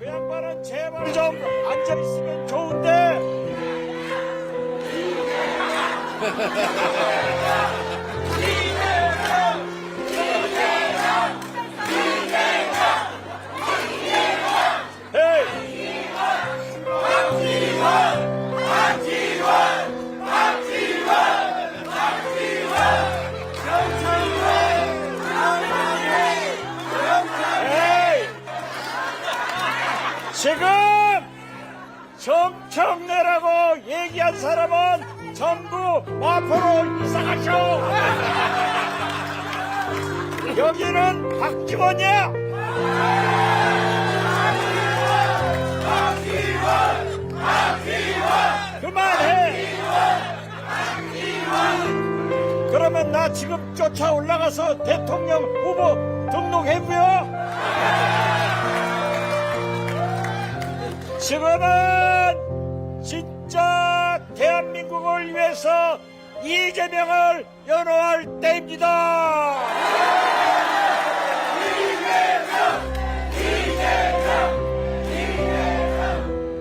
그 양반은 제발 좀 앉아 있으면 좋은데. 지금 정청내라고 얘기한 사람은 전부 마포로 이사가쇼! 여기는 박지원이야! 그만해! 그러면 나 지금 쫓아 올라가서 대통령 후보 등록해고요. 지금은 진짜 대한민국을 위해서 이재명을 연호할 때입니다.